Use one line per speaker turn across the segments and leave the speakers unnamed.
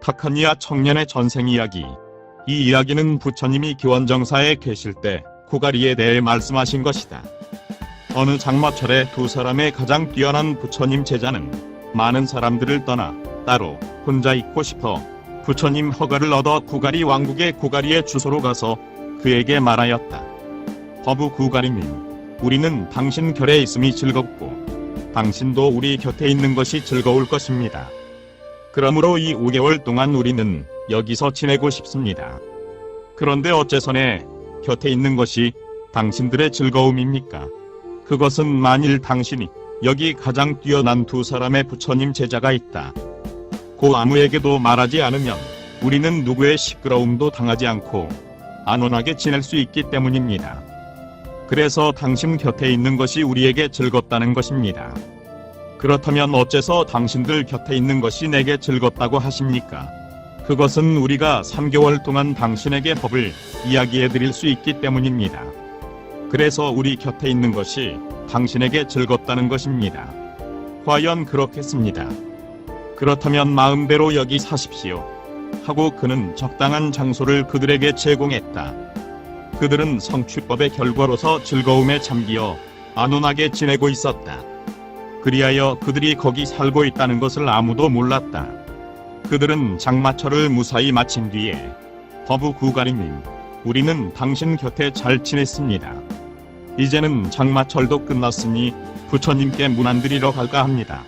타카니아 청년의 전생 이야기. 이 이야기는 부처님이 기원정사에 계실 때 구가리에 대해 말씀하신 것이다. 어느 장마철에 두 사람의 가장 뛰어난 부처님 제자는 많은 사람들을 떠나 따로 혼자 있고 싶어 부처님 허가를 얻어 구가리 왕국의 구가리의 주소로 가서 그에게 말하였다. 허부 구가리님, 우리는 당신 결에 있음이 즐겁고 당신도 우리 곁에 있는 것이 즐거울 것입니다. 그러므로 이 5개월 동안 우리는 여기서 지내고 싶습니다. 그런데 어째서내 곁에 있는 것이 당신들의 즐거움입니까? 그것은 만일 당신이 여기 가장 뛰어난 두 사람의 부처님 제자가 있다. 고 아무에게도 말하지 않으면 우리는 누구의 시끄러움도 당하지 않고 안온하게 지낼 수 있기 때문입니다. 그래서 당신 곁에 있는 것이 우리에게 즐겁다는 것입니다. 그렇다면 어째서 당신들 곁에 있는 것이 내게 즐겁다고 하십니까? 그것은 우리가 3개월 동안 당신에게 법을 이야기해 드릴 수 있기 때문입니다. 그래서 우리 곁에 있는 것이 당신에게 즐겁다는 것입니다. 과연 그렇겠습니다. 그렇다면 마음대로 여기 사십시오. 하고 그는 적당한 장소를 그들에게 제공했다. 그들은 성취법의 결과로서 즐거움에 잠기어 안온하게 지내고 있었다. 그리하여 그들이 거기 살고 있다는 것을 아무도 몰랐다. 그들은 장마철을 무사히 마친 뒤에 허부 구가리님, 우리는 당신 곁에 잘 지냈습니다. 이제는 장마철도 끝났으니 부처님께 문안드리러 갈까 합니다.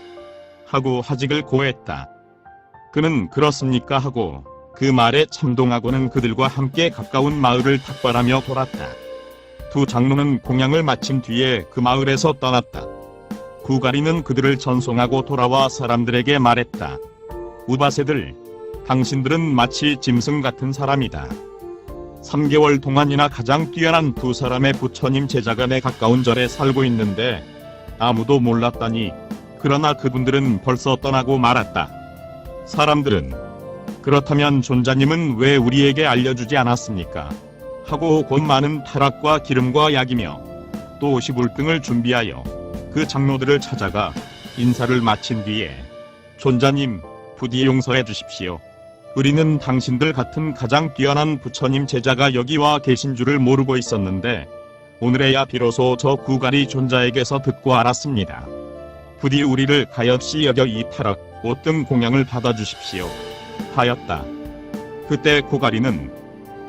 하고 하직을 고했다. 그는 그렇습니까 하고 그 말에 참동하고는 그들과 함께 가까운 마을을 탁발하며 돌았다. 두 장로는 공양을 마친 뒤에 그 마을에서 떠났다. 구가리는 그들을 전송하고 돌아와 사람들에게 말했다. 우바세들, 당신들은 마치 짐승 같은 사람이다. 3개월 동안이나 가장 뛰어난 두 사람의 부처님 제자가 내 가까운 절에 살고 있는데 아무도 몰랐다니 그러나 그분들은 벌써 떠나고 말았다. 사람들은 그렇다면 존자님은 왜 우리에게 알려주지 않았습니까? 하고 곧 많은 타락과 기름과 약이며 또 50울등을 준비하여 그 장로들을 찾아가 인사를 마친 뒤에 존자님 부디 용서해 주십시오. 우리는 당신들 같은 가장 뛰어난 부처님 제자가 여기 와 계신 줄을 모르고 있었는데 오늘에야 비로소 저 구가리 존자에게서 듣고 알았습니다. 부디 우리를 가엾이 여겨 이 타락, 옷 등 공양을 받아주십시오. 하였다. 그때 고가리는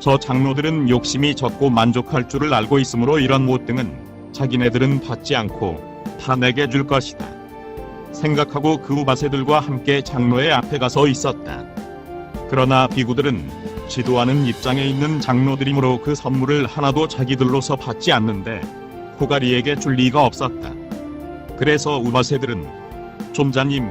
저 장로들은 욕심이 적고 만족할 줄을 알고 있으므로 이런 못 등은 자기네들은 받지 않고 다 내게 줄 것이다. 생각하고 그 우바세들과 함께 장로의 앞에 가서 있었다. 그러나 비구들은 지도하는 입장에 있는 장로들이므로 그 선물을 하나도 자기들로서 받지 않는데 고가리에게 줄 리가 없었다. 그래서 우바세들은 좀자님,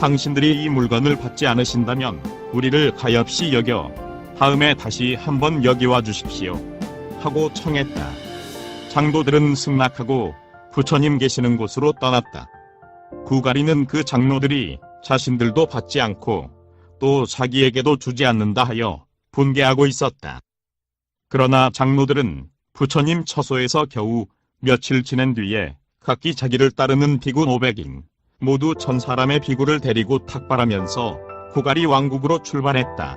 당신들이 이 물건을 받지 않으신다면 우리를 가엾이 여겨 다음에 다시 한번 여기 와 주십시오. 하고 청했다. 장도들은 승낙하고 부처님 계시는 곳으로 떠났다. 구가리는 그 장로들이 자신들도 받지 않고 또 자기에게도 주지 않는다 하여 분개하고 있었다. 그러나 장로들은 부처님 처소에서 겨우 며칠 지낸 뒤에 각기 자기를 따르는 비구 500인 모두 천 사람의 비구를 데리고 탁발하면서 고가리 왕국으로 출발했다.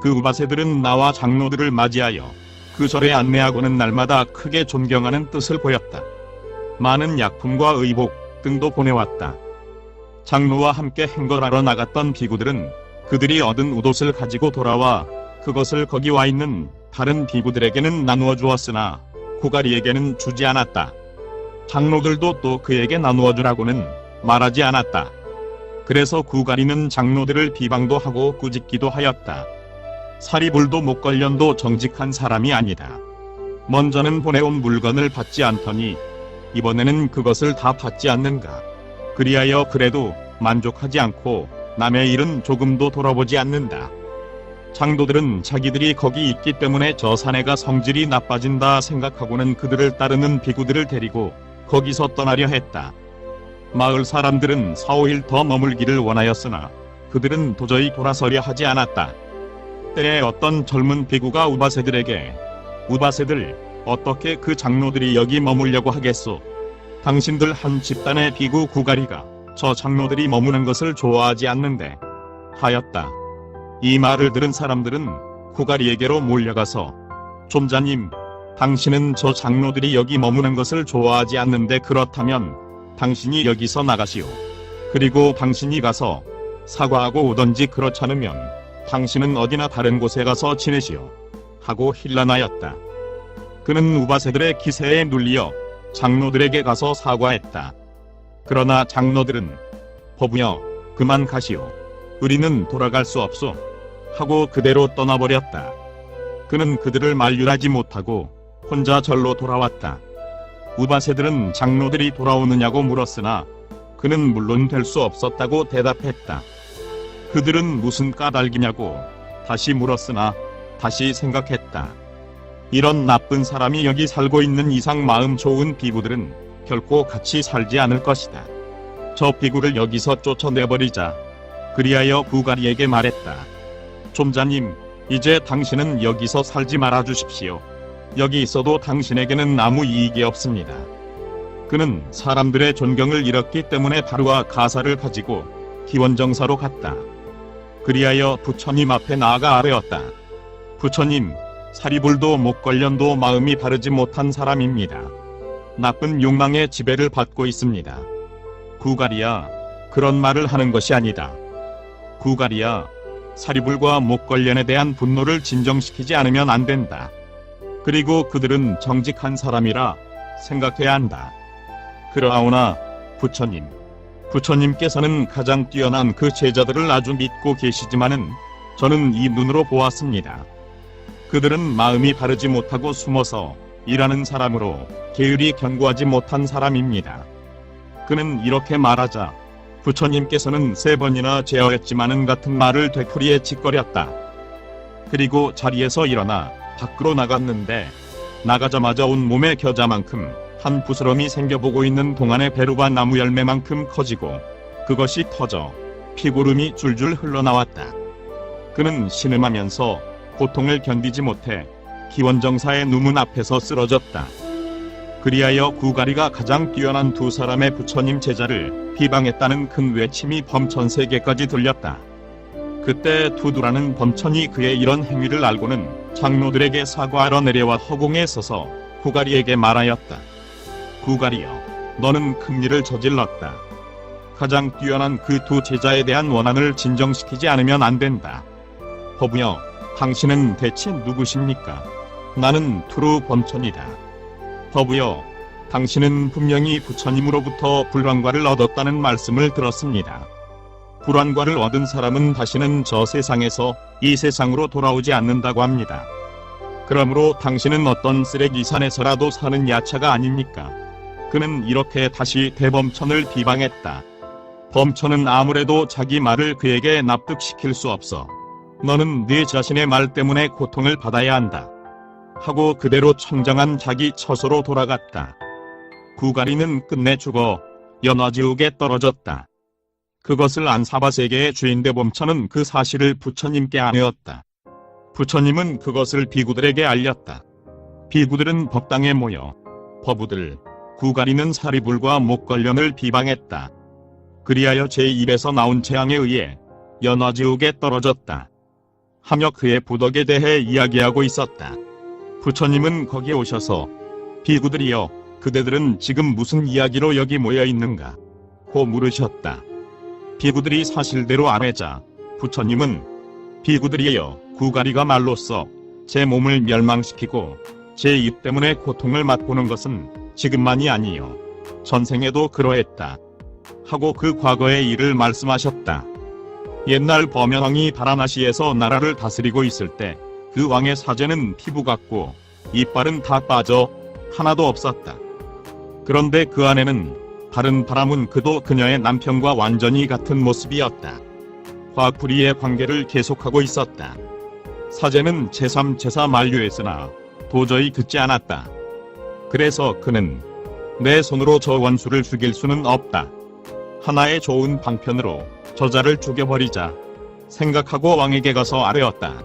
그 우바세들은 나와 장로들을 맞이하여 그 절에 안내하고는 날마다 크게 존경하는 뜻을 보였다. 많은 약품과 의복 등도 보내왔다. 장로와 함께 행거하러 나갔던 비구들은 그들이 얻은 우옷을 가지고 돌아와 그것을 거기 와 있는 다른 비구들에게는 나누어 주었으나 고가리에게는 주지 않았다. 장로들도 또 그에게 나누어 주라고는 말하지 않았다. 그래서 구가리는 장로들을 비방도 하고 꾸짖기도 하였다. 사리불도 목걸련도 정직한 사람이 아니다. 먼저는 보내온 물건을 받지 않더니 이번에는 그것을 다 받지 않는가. 그리하여 그래도 만족하지 않고 남의 일은 조금도 돌아보지 않는다. 장도들은 자기들이 거기 있기 때문에 저 사내가 성질이 나빠진다 생각하고는 그들을 따르는 비구들을 데리고 거기서 떠나려 했다. 마을 사람들은 4, 5일 더 머물기를 원하였으나 그들은 도저히 돌아서려 하지 않았다. 때에 어떤 젊은 비구가 우바세들에게 우바세들 어떻게 그 장로들이 여기 머물려고 하겠소? 당신들 한 집단의 비구 구가리가 저 장로들이 머무는 것을 좋아하지 않는데 하였다. 이 말을 들은 사람들은 구가리에게로 몰려가서 좀자님, 당신은 저 장로들이 여기 머무는 것을 좋아하지 않는데 그렇다면 당신이 여기서 나가시오. 그리고 당신이 가서 사과하고 오던지 그렇지 않으면 당신은 어디나 다른 곳에 가서 지내시오. 하고 힐난하였다. 그는 우바세들의 기세에 눌리어 장로들에게 가서 사과했다. 그러나 장로들은 법부여 그만 가시오. 우리는 돌아갈 수 없소. 하고 그대로 떠나버렸다. 그는 그들을 만류하지 못하고 혼자 절로 돌아왔다. 우바세들은 장로들이 돌아오느냐고 물었으나 그는 물론 될 수 없었다고 대답했다. 그들은 무슨 까닭이냐고 다시 물었으나 다시 생각했다. 이런 나쁜 사람이 여기 살고 있는 이상 마음 좋은 비구들은 결코 같이 살지 않을 것이다. 저 비구를 여기서 쫓아내버리자. 그리하여 부가리에게 말했다. 좀자님, 이제 당신은 여기서 살지 말아 주십시오. 여기 있어도 당신에게는 아무 이익이 없습니다. 그는 사람들의 존경을 잃었기 때문에 바루와 가사를 가지고 기원정사로 갔다. 그리하여 부처님 앞에 나아가 아뢰었다. 부처님, 사리불도 목걸련도 마음이 바르지 못한 사람입니다. 나쁜 욕망의 지배를 받고 있습니다. 구가리야, 그런 말을 하는 것이 아니다. 구가리야, 사리불과 목걸련에 대한 분노를 진정시키지 않으면 안 된다. 그리고 그들은 정직한 사람이라 생각해야 한다. 그러하오나 부처님, 부처님께서는 가장 뛰어난 그 제자들을 아주 믿고 계시지만은 저는 이 눈으로 보았습니다. 그들은 마음이 바르지 못하고 숨어서 일하는 사람으로 게을이 견고하지 못한 사람입니다. 그는 이렇게 말하자 부처님께서는 세 번이나 제어했지만은 같은 말을 되풀이해 짓거렸다. 그리고 자리에서 일어나 밖으로 나갔는데 나가자마자 온 몸의 겨자만큼 한 부스럼이 생겨보고 있는 동안의 베루바 나무 열매만큼 커지고 그것이 터져 피구름이 줄줄 흘러나왔다. 그는 신음하면서 고통을 견디지 못해 기원정사의 누문 앞에서 쓰러졌다. 그리하여 구가리가 가장 뛰어난 두 사람의 부처님 제자를 비방했다는 큰 외침이 범천 세계까지 들렸다. 그때 두두라는 범천이 그의 이런 행위를 알고는 장로들에게 사과하러 내려와 허공에 서서 구가리에게 말하였다. 구가리여, 너는 큰 일을 저질렀다. 가장 뛰어난 그 두 제자에 대한 원한을 진정시키지 않으면 안 된다. 허부여, 당신은 대체 누구십니까? 나는 투루 범천이다. 허부여, 당신은 분명히 부처님으로부터 불환과를 얻었다는 말씀을 들었습니다. 불환과를 얻은 사람은 다시는 저 세상에서 이 세상으로 돌아오지 않는다고 합니다. 그러므로 당신은 어떤 쓰레기 산에서라도 사는 야차가 아닙니까? 그는 이렇게 다시 대범천을 비방했다. 범천은 아무래도 자기 말을 그에게 납득시킬 수 없어. 너는 네 자신의 말 때문에 고통을 받아야 한다. 하고 그대로 청정한 자기 처소로 돌아갔다. 구가리는 끝내 죽어 연화지옥에 떨어졌다. 그것을 안 사바 세계의 주인 대범천은 그 사실을 부처님께 아뢰었다. 부처님은 그것을 비구들에게 알렸다. 비구들은 법당에 모여 법우들, 구가리는 사리불과 목걸련을 비방했다. 그리하여 제 입에서 나온 재앙에 의해 연화지옥에 떨어졌다. 하며 그의 부덕에 대해 이야기하고 있었다. 부처님은 거기에 오셔서 비구들이여 그대들은 지금 무슨 이야기로 여기 모여 있는가? 고 물으셨다. 비구들이 사실대로 아뢰자 부처님은 비구들이여 구가리가 말로써 제 몸을 멸망시키고 제 입 때문에 고통을 맛보는 것은 지금만이 아니요 전생에도 그러했다 하고 그 과거의 일을 말씀하셨다. 옛날 범연왕이 바라나시에서 나라를 다스리고 있을 때 그 왕의 사제는 피부 같고 이빨은 다 빠져 하나도 없었다. 그런데 그 안에는 다른 바람은 그도 그녀의 남편과 완전히 같은 모습이었다. 화풀이의 관계를 계속하고 있었다. 사제는 제3, 제사 만류했으나 도저히 듣지 않았다. 그래서 그는 내 손으로 저 원수를 죽일 수는 없다. 하나의 좋은 방편으로 저자를 죽여버리자 생각하고 왕에게 가서 아뢰었다.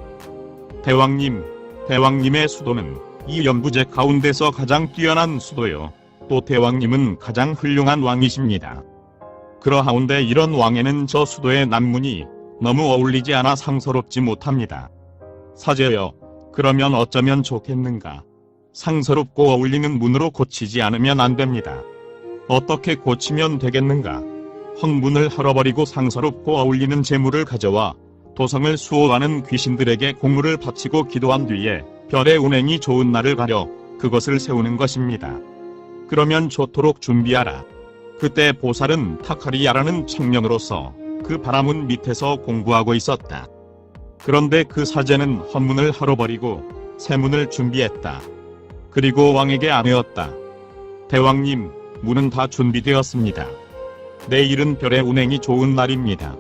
대왕님, 대왕님의 수도는 이 연부제 가운데서 가장 뛰어난 수도요. 또 대왕님은 가장 훌륭한 왕이십니다. 그러하온데 이런 왕에는 저 수도의 남문이 너무 어울리지 않아 상서롭지 못합니다. 사제여, 그러면 어쩌면 좋겠는가? 상서롭고 어울리는 문으로 고치지 않으면 안 됩니다. 어떻게 고치면 되겠는가? 헛문을 헐어버리고 상서롭고 어울리는 재물을 가져와 도성을 수호하는 귀신들에게 공물을 바치고 기도한 뒤에 별의 운행이 좋은 날을 가려 그것을 세우는 것입니다. 그러면 좋도록 준비하라. 그때 보살은 타카리야라는 청년으로서 그 바라문 밑에서 공부하고 있었다. 그런데 그 사제는 헛문을 헐어버리고 새문을 준비했다. 그리고 왕에게 아뢰었다. 대왕님, 문은 다 준비되었습니다. 내일은 별의 운행이 좋은 날입니다.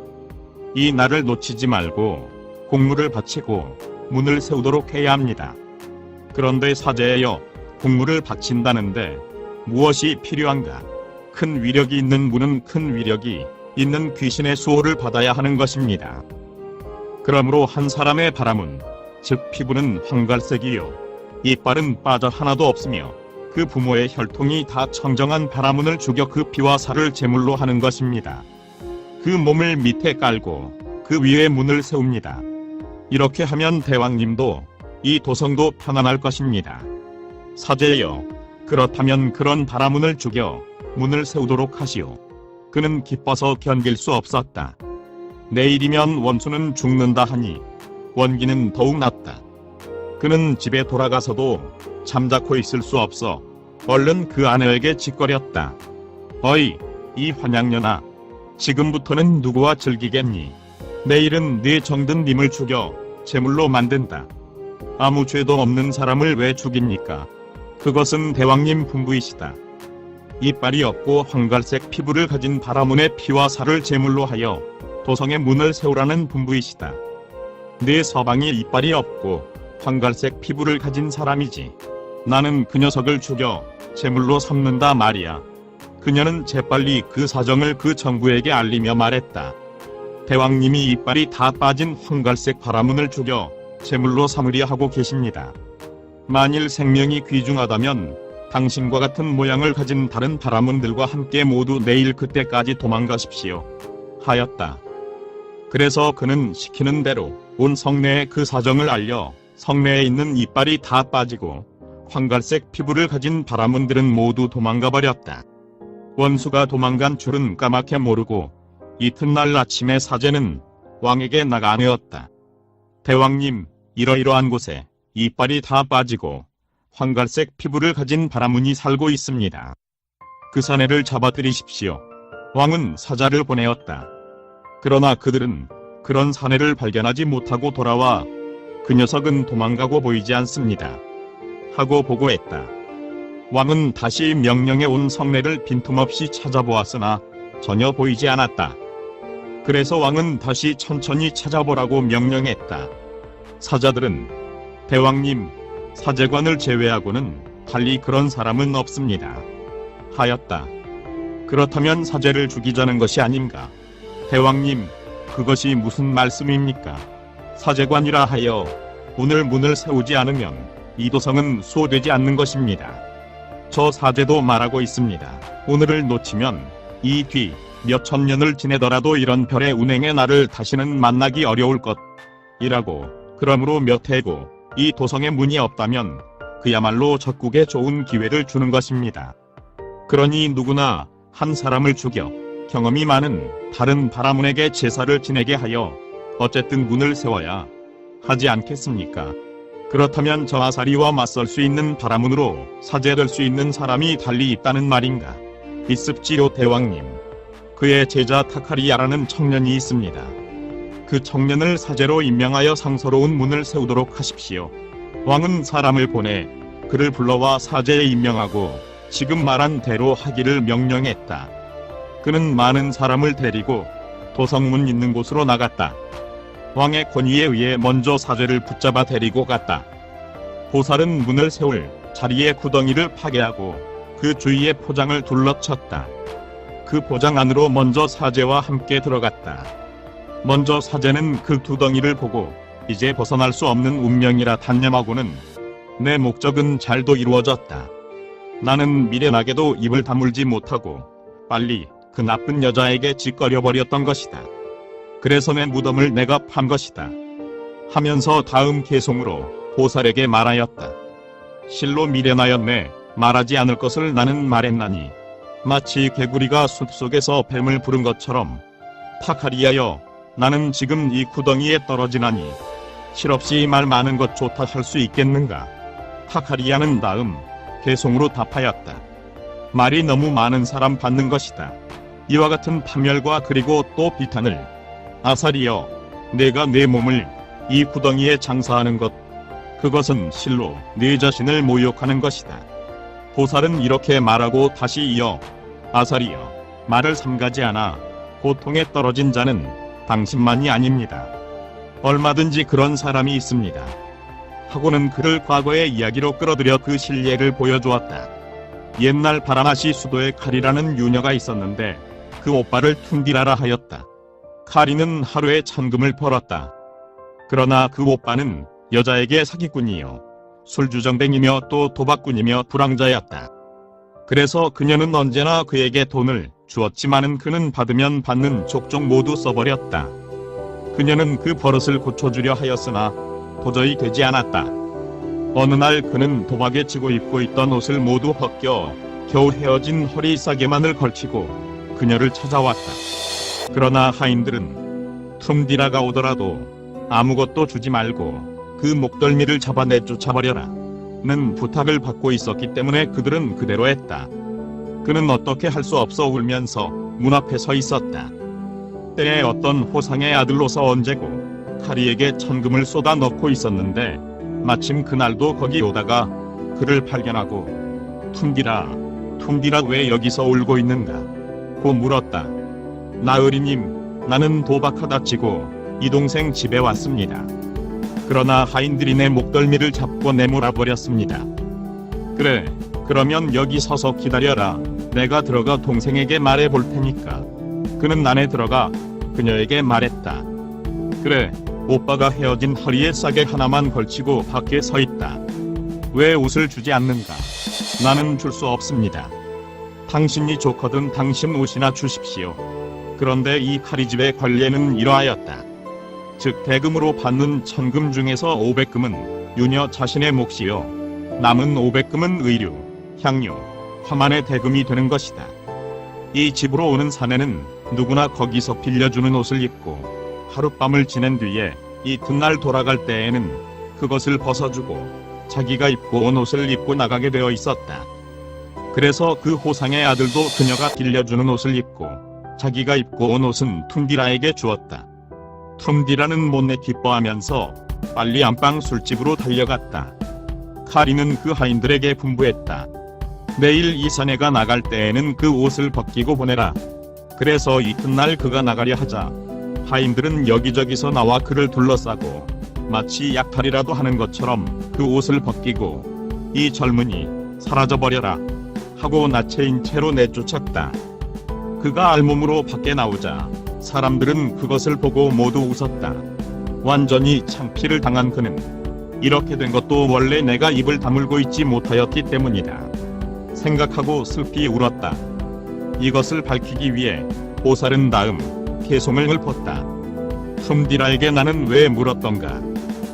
이 날을 놓치지 말고 공물을 바치고 문을 세우도록 해야 합니다. 그런데 사제여, 공물을 바친다는데 무엇이 필요한가? 큰 위력이 있는 문은 큰 위력이 있는 귀신의 수호를 받아야 하는 것입니다. 그러므로 한 사람의 바람은 즉 피부는 황갈색이요 이빨은 빠져 하나도 없으며 그 부모의 혈통이 다 청정한 바라문을 죽여 그 피와 살을 제물로 하는 것입니다. 그 몸을 밑에 깔고 그 위에 문을 세웁니다. 이렇게 하면 대왕님도 이 도성도 편안할 것입니다. 사제여, 그렇다면 그런 바라문을 죽여 문을 세우도록 하시오. 그는 기뻐서 견딜 수 없었다. 내일이면 원수는 죽는다 하니 원기는 더욱 낫다. 그는 집에 돌아가서도 잠자코 있을 수 없어 얼른 그 아내에게 짓거렸다. 어이, 이 환양년아, 지금부터는 누구와 즐기겠니? 내일은 네 정든 님을 죽여 제물로 만든다. 아무 죄도 없는 사람을 왜 죽입니까? 그것은 대왕님 분부이시다. 이빨이 없고 황갈색 피부를 가진 바라문의 피와 살을 제물로 하여 도성의 문을 세우라는 분부이시다. 네 서방이 이빨이 없고 황갈색 피부를 가진 사람이지. 나는 그 녀석을 죽여 제물로 삼는다 말이야. 그녀는 재빨리 그 사정을 그 정부에게 알리며 말했다. 대왕님이 이빨이 다 빠진 황갈색 바라문을 죽여 제물로 삼으려 하고 계십니다. 만일 생명이 귀중하다면 당신과 같은 모양을 가진 다른 바라문들과 함께 모두 내일 그때까지 도망가십시오. 하였다. 그래서 그는 시키는 대로 온 성내에 그 사정을 알려 성내에 있는 이빨이 다 빠지고 황갈색 피부를 가진 바라문들은 모두 도망가 버렸다. 원수가 도망간 줄은 까맣게 모르고 이튿날 아침에 사제는 왕에게 나가 아뢰었다. 대왕님, 이러이러한 곳에 이빨이 다 빠지고 황갈색 피부를 가진 바라문이 살고 있습니다. 그 사내를 잡아들이십시오. 왕은 사자를 보내었다. 그러나 그들은 그런 사내를 발견하지 못하고 돌아와 그 녀석은 도망가고 보이지 않습니다. 하고 보고했다. 왕은 다시 명령에 온 성내를 빈틈없이 찾아보았으나 전혀 보이지 않았다. 그래서 왕은 다시 천천히 찾아보라고 명령했다. 사자들은 대왕님, 사제관을 제외하고는 달리 그런 사람은 없습니다. 하였다. 그렇다면 사제를 죽이자는 것이 아닌가? 대왕님, 그것이 무슨 말씀입니까? 사제관이라 하여 오늘 문을 세우지 않으면 이 도성은 수호되지 않는 것입니다. 저 사제도 말하고 있습니다. 오늘을 놓치면 이 뒤 몇천 년을 지내더라도 이런 별의 운행의 날을 다시는 만나기 어려울 것이라고 그러므로 몇 해고 이 도성에 문이 없다면 그야말로 적국에 좋은 기회를 주는 것입니다. 그러니 누구나 한 사람을 죽여 경험이 많은 다른 바라문에게 제사를 지내게 하여 어쨌든 문을 세워야 하지 않겠습니까? 그렇다면 저 아사리와 맞설 수 있는 바라문으로 사제될 수 있는 사람이 달리 있다는 말인가? 이습지요 대왕님. 그의 제자 타카리야라는 청년이 있습니다. 그 청년을 사제로 임명하여 상서로운 문을 세우도록 하십시오. 왕은 사람을 보내 그를 불러와 사제에 임명하고 지금 말한 대로 하기를 명령했다. 그는 많은 사람을 데리고 도성문 있는 곳으로 나갔다. 왕의 권위에 의해 먼저 사제를 붙잡아 데리고 갔다. 보살은 문을 세울 자리에 구덩이를 파괴하고 그 주위에 포장을 둘러쳤다. 그 포장 안으로 먼저 사제와 함께 들어갔다. 먼저 사제는 그 두덩이를 보고 이제 벗어날 수 없는 운명이라 단념하고는 내 목적은 잘도 이루어졌다. 나는 미련하게도 입을 다물지 못하고 빨리 그 나쁜 여자에게 짓거려 버렸던 것이다. 그래서 내 무덤을 내가 판 것이다. 하면서 다음 개송으로 보살에게 말하였다. 실로 미련하였네 말하지 않을 것을 나는 말했나니 마치 개구리가 숲속에서 뱀을 부른 것처럼 타카리하여 나는 지금 이 구덩이에 떨어지나니 실없이 말 많은 것 좋다 할 수 있겠는가 타카리아는 다음 개송으로 답하였다. 말이 너무 많은 사람 받는 것이다. 이와 같은 파멸과 그리고 또 비탄을 아사리여 내가 내 몸을 이 구덩이에 장사하는 것 그것은 실로 네 자신을 모욕하는 것이다. 보살은 이렇게 말하고 다시 이어 아사리여 말을 삼가지 않아 고통에 떨어진 자는 당신만이 아닙니다. 얼마든지 그런 사람이 있습니다. 하고는 그를 과거의 이야기로 끌어들여 그 실례를 보여주었다. 옛날 바라나시 수도에 카리라는 유녀가 있었는데 그 오빠를 퉁디라라 하였다. 카리는 하루에 천금을 벌었다. 그러나 그 오빠는 여자에게 사기꾼이요. 술주정뱅이며 또 도박꾼이며 불황자였다. 그래서 그녀는 언제나 그에게 돈을 주었지만은 그는 받으면 받는 족족 모두 써버렸다. 그녀는 그 버릇을 고쳐주려 하였으나 도저히 되지 않았다. 어느 날 그는 도박에 치고 입고 있던 옷을 모두 벗겨 겨우 헤어진 허리 싸개만을 걸치고 그녀를 찾아왔다. 그러나 하인들은 툼디라가 오더라도 아무것도 주지 말고 그 목덜미를 잡아 내쫓아버려라. 는 부탁을 받고 있었기 때문에 그들은 그대로 했다. 그는 어떻게 할 수 없어 울면서 문 앞에 서 있었다. 때에 어떤 호상의 아들로서 언제고 카리에게 천금을 쏟아 넣고 있었는데 마침 그날도 거기 오다가 그를 발견하고 퉁디라 퉁디라 왜 여기서 울고 있는가 고 물었다. 나으리님 나는 도박하다 치고 이 동생 집에 왔습니다. 그러나 하인들이 내 목덜미를 잡고 내몰아 버렸습니다. 그래 그러면 여기 서서 기다려라. 내가 들어가 동생에게 말해 볼 테니까. 그는 안에 들어가 그녀에게 말했다. 그래, 오빠가 헤어진 허리에 싸게 하나만 걸치고 밖에 서 있다. 왜 옷을 주지 않는가? 나는 줄 수 없습니다. 당신이 좋거든 당신 옷이나 주십시오. 그런데 이 카리집의 관례는 이러하였다. 즉 대금으로 받는 천금 중에서 500금은 유녀 자신의 몫이요. 남은 500금은 의류, 향료, 화만의 대금이 되는 것이다. 이 집으로 오는 사내는 누구나 거기서 빌려주는 옷을 입고 하룻밤을 지낸 뒤에 이튿날 돌아갈 때에는 그것을 벗어주고 자기가 입고 온 옷을 입고 나가게 되어 있었다. 그래서 그 호상의 아들도 그녀가 빌려주는 옷을 입고 자기가 입고 온 옷은 툼디라에게 주었다. 툼디라는 못내 기뻐하면서 빨리 안방 술집으로 달려갔다. 카리는 그 하인들에게 분부했다. 내일 이 사내가 나갈 때에는 그 옷을 벗기고 보내라. 그래서 이튿날 그가 나가려 하자 하인들은 여기저기서 나와 그를 둘러싸고 마치 약탈이라도 하는 것처럼 그 옷을 벗기고 이 젊은이 사라져버려라 하고 나체인 채로 내쫓았다. 그가 알몸으로 밖에 나오자 사람들은 그것을 보고 모두 웃었다. 완전히 창피를 당한 그는 이렇게 된 것도 원래 내가 입을 다물고 있지 못하였기 때문이다. 생각하고 슬피 울었다. 이것을 밝히기 위해 보살은 다음 개송을 읊었다. 흠디라에게 나는 왜 물었던가?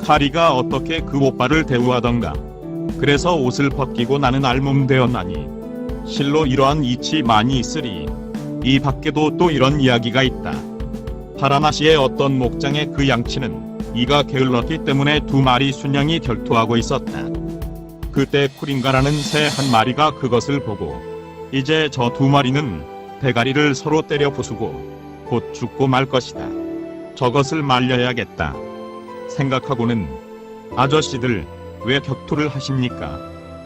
카리가 어떻게 그 오빠를 대우하던가? 그래서 옷을 벗기고 나는 알몸 되었나니 실로 이러한 이치 많이 있으리. 이 밖에도 또 이런 이야기가 있다. 파라나시의 어떤 목장의 그 양치는 이가 게을렀기 때문에 두 마리 순양이 결투하고 있었다. 그때 쿠린가라는 새 한 마리가 그것을 보고 이제 저 두 마리는 대가리를 서로 때려 부수고 곧 죽고 말 것이다. 저것을 말려야겠다. 생각하고는 아저씨들 왜 격투를 하십니까?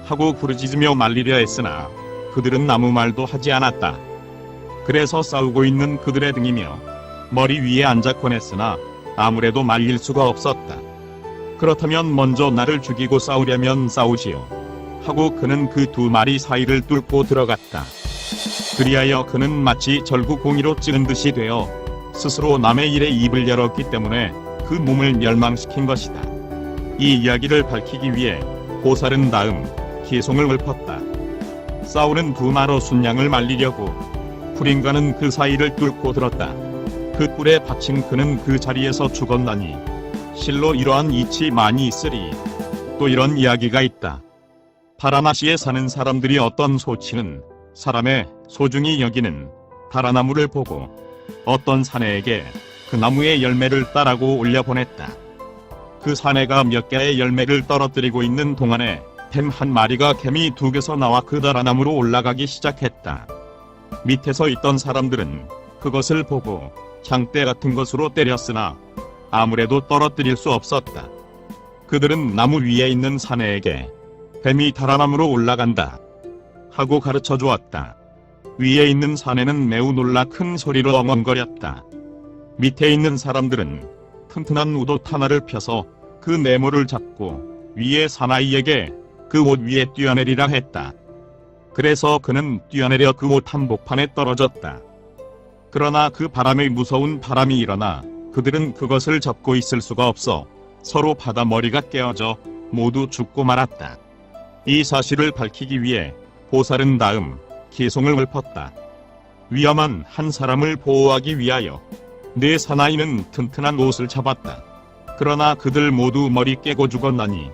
하고 부르짖으며 말리려 했으나 그들은 아무 말도 하지 않았다. 그래서 싸우고 있는 그들의 등이며 머리 위에 앉았곤 했으나 아무래도 말릴 수가 없었다. 그렇다면 먼저 나를 죽이고 싸우려면 싸우시오. 하고 그는 그 두 마리 사이를 뚫고 들어갔다. 그리하여 그는 마치 절구 공이로 찌른 듯이 되어 스스로 남의 일에 입을 열었기 때문에 그 몸을 멸망시킨 것이다. 이 이야기를 밝히기 위해 보살은 다음 기송을 읊었다. 싸우는 두 마로 순양을 말리려고 불인가는 그 사이를 뚫고 들었다. 그 꿀에 바친 그는 그 자리에서 죽었나니 실로 이러한 이치 많이 있으리. 또 이런 이야기가 있다. 파라나시에 사는 사람들이 어떤 소치는 사람의 소중히 여기는 다라나무를 보고 어떤 사내에게 그 나무의 열매를 따라고 올려보냈다. 그 사내가 몇 개의 열매를 떨어뜨리고 있는 동안에 뱀 한 마리가 개미 두 개서 나와 그 다라나무로 올라가기 시작했다. 밑에서 있던 사람들은 그것을 보고 장대 같은 것으로 때렸으나 아무래도 떨어뜨릴 수 없었다. 그들은 나무 위에 있는 사내에게 뱀이 다라나무로 올라간다. 하고 가르쳐 주었다. 위에 있는 사내는 매우 놀라 큰 소리로 엉엉거렸다. 밑에 있는 사람들은 튼튼한 우옷 하나를 펴서 그 네모를 잡고 위에 사나이에게 그 옷 위에 뛰어내리라 했다. 그래서 그는 뛰어내려 그 옷 한복판에 떨어졌다. 그러나 그 바람의 무서운 바람이 일어나 그들은 그것을 잡고 있을 수가 없어 서로 바다 머리가 깨어져 모두 죽고 말았다. 이 사실을 밝히기 위해 보살은 다음 기송을 읊었다. 위험한 한 사람을 보호하기 위하여 네 사나이는 튼튼한 옷을 잡았다. 그러나 그들 모두 머리 깨고 죽었나니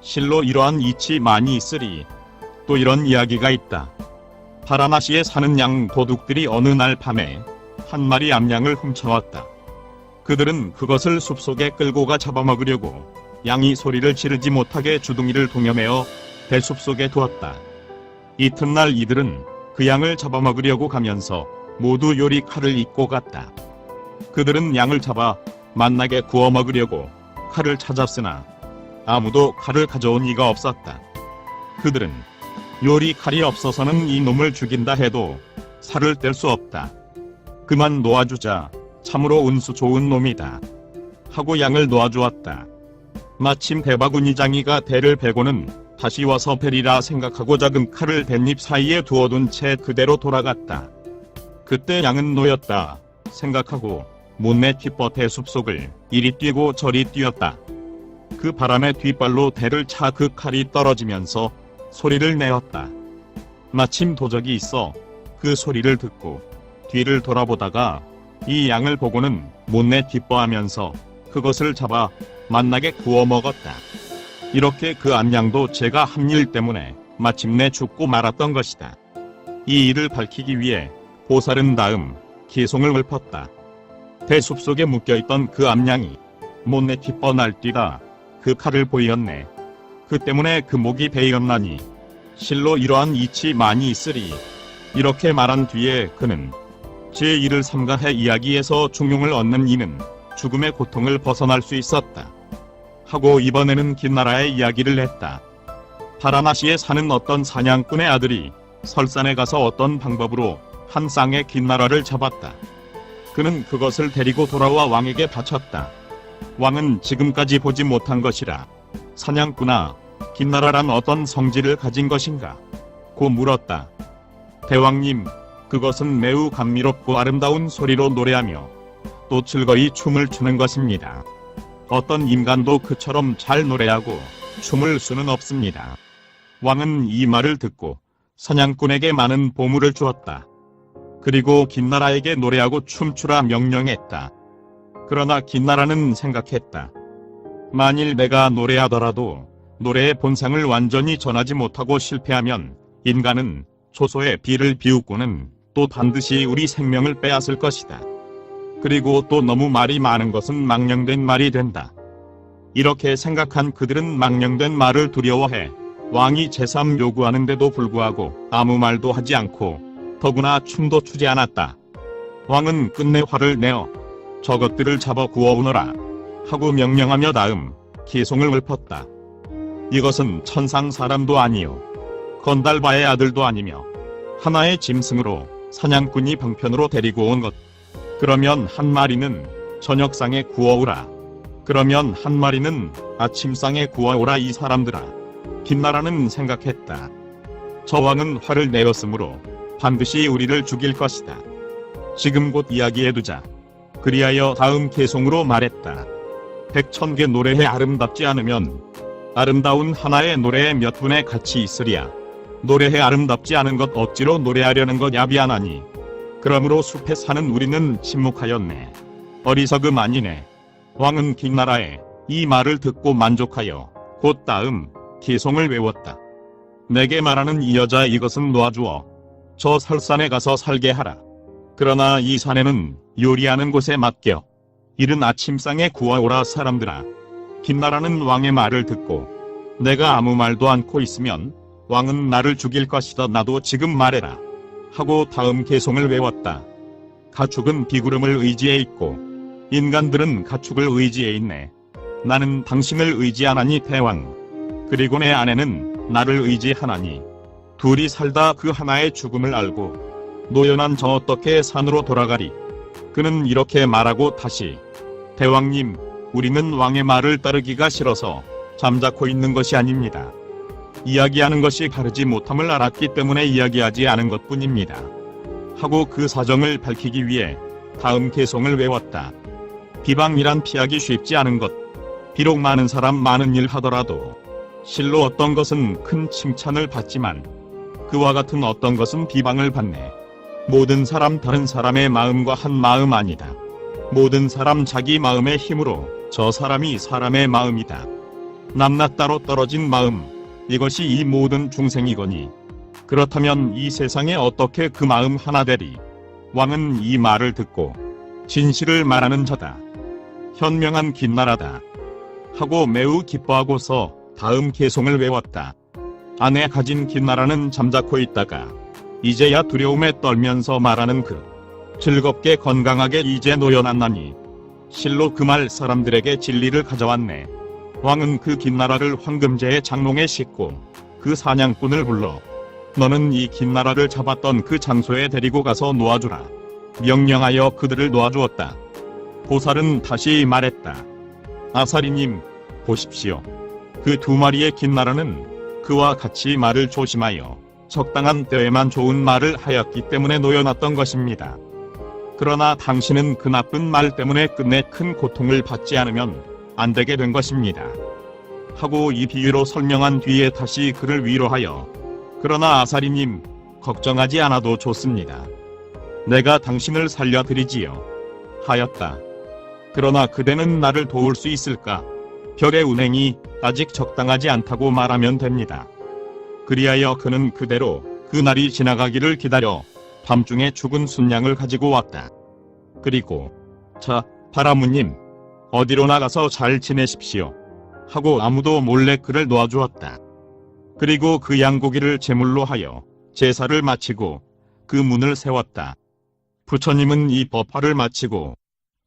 실로 이러한 이치 많이 있으리. 또 이런 이야기가 있다. 파라나시에 사는 양 도둑들이 어느 날 밤에 한 마리 암양을 훔쳐왔다. 그들은 그것을 숲속에 끌고 가 잡아먹으려고 양이 소리를 지르지 못하게 주둥이를 동여매어 대숲 속에 두었다. 이튿날 이들은 그 양을 잡아먹으려고 가면서 모두 요리 칼을 입고 갔다. 그들은 양을 잡아 만나게 구워 먹으려고 칼을 찾았으나 아무도 칼을 가져온 이가 없었다. 그들은 요리 칼이 없어서는 이 놈을 죽인다 해도 살을 뗄 수 없다. 그만 놓아주자 참으로 운수 좋은 놈이다. 하고 양을 놓아주었다. 마침 대바구니 장이가 대를 베고는 다시 와서 베리라 생각하고 작은 칼을 뱃잎 사이에 두어둔 채 그대로 돌아갔다. 그때 양은 놓였다 생각하고 못내 뒷버 대숲속을 이리 뛰고 저리 뛰었다. 그 바람에 뒷발로 대를 차 그 칼이 떨어지면서 소리를 내었다. 마침 도적이 있어 그 소리를 듣고 뒤를 돌아보다가 이 양을 보고는 못내 기뻐하면서 그것을 잡아 만나게 구워 먹었다. 이렇게 그 암양도 제가 한일 때문에 마침내 죽고 말았던 것이다. 이 일을 밝히기 위해 보살은 다음 기송을 읊었다. 대숲 속에 묶여있던 그 암양이 못내 기뻐 날뛰다 그 칼을 보이었네. 그 때문에 그 목이 베이었나니 실로 이러한 이치 많이 있으리. 이렇게 말한 뒤에 그는 제1을 삼가해 이야기에서 중용을 얻는 이는 죽음의 고통을 벗어날 수 있었다. 하고 이번에는 긴나라의 이야기를 했다. 파라나시에 사는 어떤 사냥꾼의 아들이 설산에 가서 어떤 방법으로 한 쌍의 긴나라를 잡았다. 그는 그것을 데리고 돌아와 왕에게 바쳤다. 왕은 지금까지 보지 못한 것이라 사냥꾼아 긴나라란 어떤 성질을 가진 것인가? 고 물었다. 대왕님, 그것은 매우 감미롭고 아름다운 소리로 노래하며 또 즐거이 춤을 추는 것입니다. 어떤 인간도 그처럼 잘 노래하고 춤을 수는 없습니다. 왕은 이 말을 듣고 사냥꾼에게 많은 보물을 주었다. 그리고 긴나라에게 노래하고 춤추라 명령했다. 그러나 긴나라는 생각했다. 만일 내가 노래하더라도 노래의 본상을 완전히 전하지 못하고 실패하면 인간은 초소의 비를 비웃고는 또 반드시 우리 생명을 빼앗을 것이다. 그리고 또 너무 말이 많은 것은 망령된 말이 된다. 이렇게 생각한 그들은 망령된 말을 두려워해 왕이 제삼 요구하는데도 불구하고 아무 말도 하지 않고 더구나 춤도 추지 않았다. 왕은 끝내 화를 내어 저것들을 잡아 구워오너라 하고 명령하며 다음 기송을 읊었다. 이것은 천상 사람도 아니요 건달바의 아들도 아니며 하나의 짐승으로 사냥꾼이 방편으로 데리고 온 것. 그러면 한 마리는 저녁상에 구워오라. 그러면 한 마리는 아침상에 구워오라 이 사람들아. 김나라는 생각했다. 저 왕은 화를 내었으므로 반드시 우리를 죽일 것이다. 지금 곧 이야기해두자. 그리하여 다음 개송으로 말했다. 백천 개 노래에 아름답지 않으면 아름다운 하나의 노래에 몇 분의 가치 있으랴. 노래해 아름답지 않은 것 억지로 노래하려는 것 야비하나니. 그러므로 숲에 사는 우리는 침묵하였네. 어리석음 아니네. 왕은 김나라에 이 말을 듣고 만족하여 곧 다음 기송을 외웠다. 내게 말하는 이 여자 이것은 놓아주어 저 설산에 가서 살게 하라. 그러나 이 산에는 요리하는 곳에 맡겨 이른 아침상에 구워오라 사람들아. 김나라는 왕의 말을 듣고 내가 아무 말도 않고 있으면 왕은 나를 죽일 것이다 나도 지금 말해라. 하고 다음 개송을 외웠다. 가축은 비구름을 의지해 있고 인간들은 가축을 의지해 있네. 나는 당신을 의지하나니 대왕. 그리고 내 아내는 나를 의지하나니 둘이 살다 그 하나의 죽음을 알고 노연한 저 어떻게 산으로 돌아가리. 그는 이렇게 말하고 다시 대왕님 우리는 왕의 말을 따르기가 싫어서 잠자코 있는 것이 아닙니다. 이야기하는 것이 바르지 못함을 알았기 때문에 이야기하지 않은 것 뿐입니다. 하고 그 사정을 밝히기 위해 다음 개송을 외웠다. 비방이란 피하기 쉽지 않은 것. 비록 많은 사람 많은 일 하더라도 실로 어떤 것은 큰 칭찬을 받지만 그와 같은 어떤 것은 비방을 받네. 모든 사람 다른 사람의 마음과 한 마음 아니다. 모든 사람 자기 마음의 힘으로 저 사람이 사람의 마음이다. 남낮 따로 떨어진 마음. 이것이 이 모든 중생이거니. 그렇다면 이 세상에 어떻게 그 마음 하나 되리? 왕은 이 말을 듣고 진실을 말하는 자다. 현명한 긴나라다. 하고 매우 기뻐하고서 다음 개송을 외웠다. 아내 가진 긴나라는 잠자코 있다가 이제야 두려움에 떨면서 말하는 그 즐겁게 건강하게 이제 노연한나니 실로 그 말 사람들에게 진리를 가져왔네. 왕은 그 긴 나라를 황금제의 장롱에 싣고 그 사냥꾼을 불러 너는 이 긴 나라를 잡았던 그 장소에 데리고 가서 놓아주라. 명령하여 그들을 놓아주었다. 보살은 다시 말했다. 아사리님, 보십시오. 그 두 마리의 긴 나라는 그와 같이 말을 조심하여 적당한 때에만 좋은 말을 하였기 때문에 놓여놨던 것입니다. 그러나 당신은 그 나쁜 말 때문에 끝내 큰 고통을 받지 않으면 안 되게 된 것입니다. 하고 이 비유로 설명한 뒤에 다시 그를 위로하여 그러나 아사리님 걱정하지 않아도 좋습니다. 내가 당신을 살려드리지요. 하였다. 그러나 그대는 나를 도울 수 있을까? 별의 운행이 아직 적당하지 않다고 말하면 됩니다. 그리하여 그는 그대로 그 날이 지나가기를 기다려 밤중에 죽은 순양을 가지고 왔다. 그리고 자, 바라무님, 어디로 나가서 잘 지내십시오. 하고 아무도 몰래 그를 놓아주었다. 그리고 그 양고기를 제물로 하여 제사를 마치고 그 문을 세웠다. 부처님은 이 법화를 마치고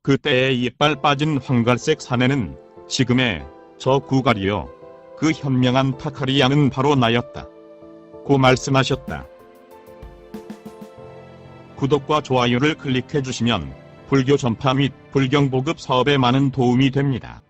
그때에 이빨 빠진 황갈색 사내는 지금의 저 구갈이요. 그 현명한 타카리 양은 바로 나였다. 고 말씀하셨다. 구독과 좋아요를 클릭해 주시면 불교 전파 및 불경 보급 사업에 많은 도움이 됩니다.